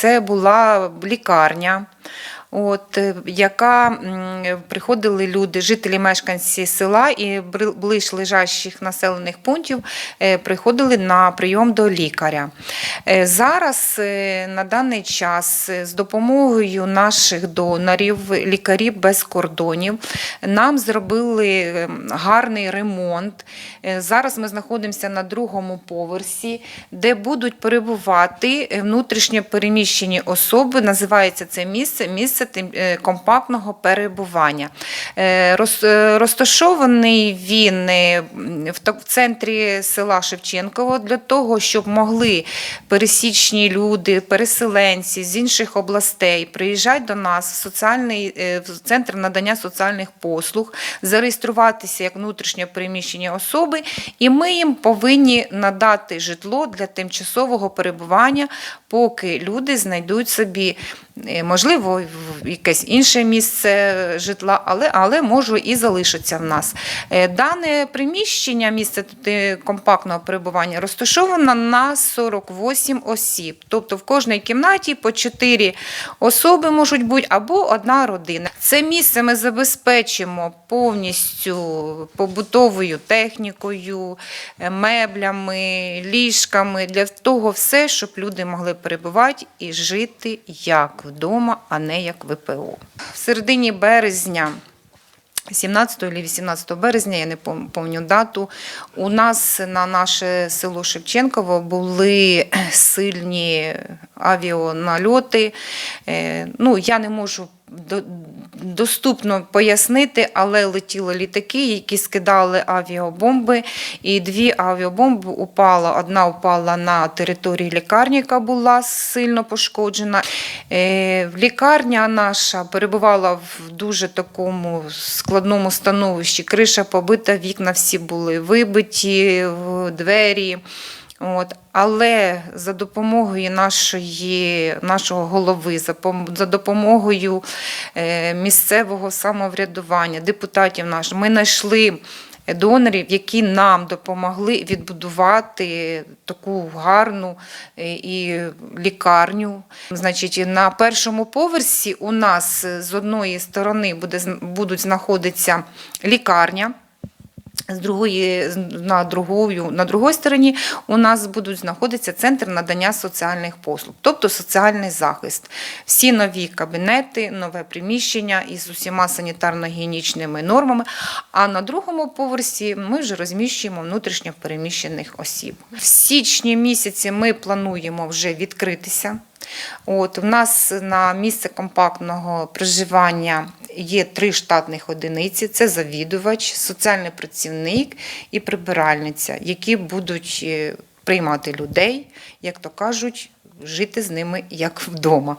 це була лікарня. От, е, яка приходили люди, жителі, мешканці села і ближ лежащих населених пунктів е, приходили на прийом до лікаря. Е, Зараз е, на даний час е, з допомогою наших донорів, лікарів без кордонів, нам зробили гарний ремонт. Зараз ми знаходимося на другому поверсі, де будуть перебувати внутрішньо переміщені особи. Називається це місце місце компактного перебування. Розташований він в центрі села Шевченково для того, щоб могли пересічні люди, переселенці з інших областей приїжджають до нас в соціальний е, в центр надання соціальних послуг, зареєструватися як внутрішньо переміщені особи, і ми їм повинні надати житло для тимчасового перебування, поки люди знайдуть собі. Е, Можливо, в якесь інше місце житла, але, але може і залишиться в нас. Е, Дане приміщення, місце е, компактного перебування, розташовано на 48 осіб. Тобто в кожній кімнаті по 4 особи можуть бути або одна родина. Це місце ми забезпечимо повністю побутовою технікою, меблями, ліжками для того все, щоб люди могли перебувати і жити як вдома, а не як ВПО. В середині березня. 17 чи 18 березня, я не пам'ятаю дату. У нас на наше село Шевченково були сильні авіанальоти. Е, Ну, я не можу доступно пояснити, але летіли літаки, які скидали авіабомби. І дві авіабомби упала. Одна упала на території лікарні, яка була сильно пошкоджена. Е, Лікарня наша перебувала в дуже такому складному становищі. Криша побита, вікна всі були вибиті, двері. От. Але за допомогою нашої, нашого голови, за, пом- допомогою е, місцевого самоврядування, депутатів наших, ми знайшли донорів, які нам допомогли відбудувати таку гарну е, і лікарню. Значить, на першому поверсі у нас е, з одної сторони буде, будуть знаходитися лікарня. З другої на другою на другій стороні у нас будуть знаходитися центр надання соціальних послуг, тобто соціальний захист. Всі нові кабінети, нове приміщення із усіма санітарно-гігієнічними нормами. А на другому поверсі ми вже розміщуємо внутрішньо переміщених осіб. В січні місяці ми плануємо вже відкритися. От у нас на місце компактного проживання є три штатних одиниці: це завідувач, соціальний працівник і прибиральниця, які будуть е, приймати людей, як то кажуть, жити з ними як вдома.